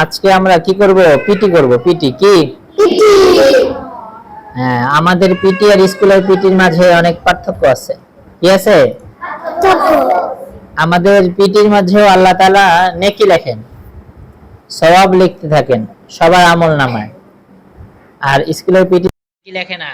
আজকে আমরা কি করব? পিটি করব। পিটি কি? হ্যাঁ আমাদের পিটি আর স্কুলের পিটির মাঝে অনেক পার্থক্য আছে। কি আছে? আমাদের পিটির মাঝেও আল্লাহ তাআলা নেকি লেখেন। সওয়াব লিখতে থাকেন, সবার আমল নামায়। আর স্কুলের পিটি কি লেখে না?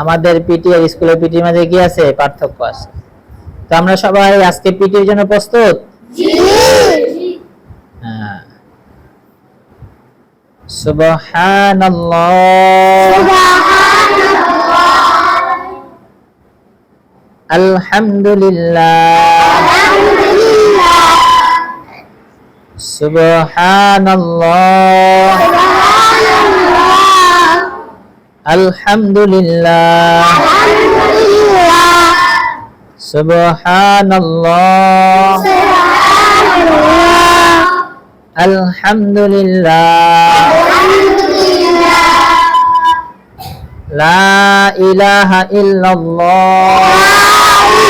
আমাদের পিটি আর স্কুলের পিটির মাঝে কি আছে? পার্থক্য আছে। তো আমরা সবাই আজকে পিটির জন্য প্রস্তুত? হ্যাঁ। সুবহানাল্লাহ। আলহামদুলিল্লাহ। سبحان الله الحمد لله لا إله إلا الله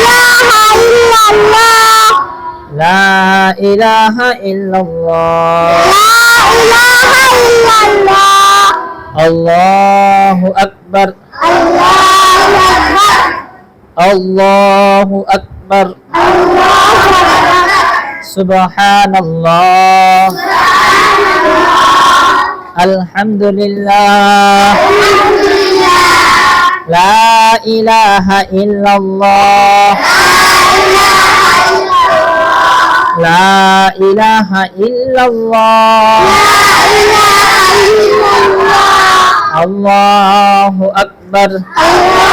لا إله إلا الله لا إله إلا الله لا إله إلا الله الله أكبر. الله আল্লাহু আকবার সুবহানাল্লাহ আলহামদুলিল্লাহ লা ইলাহা ইল্লাল্লাহ লা ইলাহা ইল্লাল্লাহ আল্লাহু আকবার আল্লাহু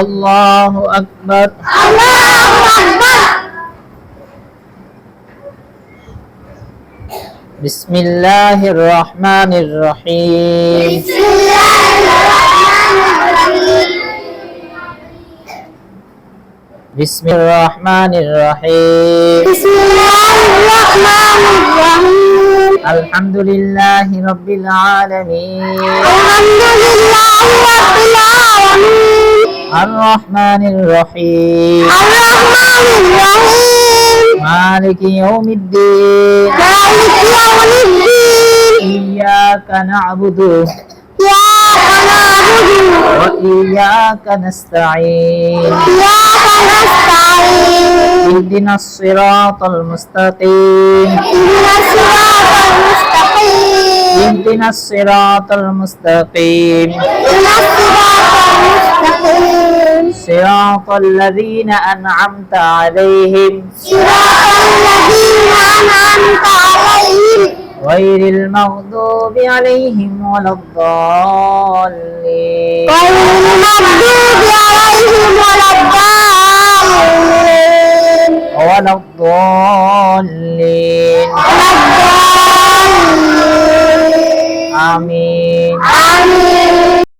الله أكبر. الله أكبر بسم الله الرحمن الرحيم. بسم الله الرحمن الرحيم بسم الرحمن الرحيم بسم الله الرحمن الرحيم. الحمد لله رب العالمين. الحمد لله رب العالمين. الرحمن الرحيم. الرحمن الرحيم. مالك يوم الدين. مالك يوم الدين. إياك نعبد إياك نعبد. وإياك نستعين. إياك نستعين. اهدنا الصراط المستقيم. اهدنا الصراط المستقيم. اهدنا الصراط المستقيم. اهدنا الصراط صراط الذين أنعمت عليهم. غير المغضوب عليهم ولا الضالين. ولا الضالين. آمين.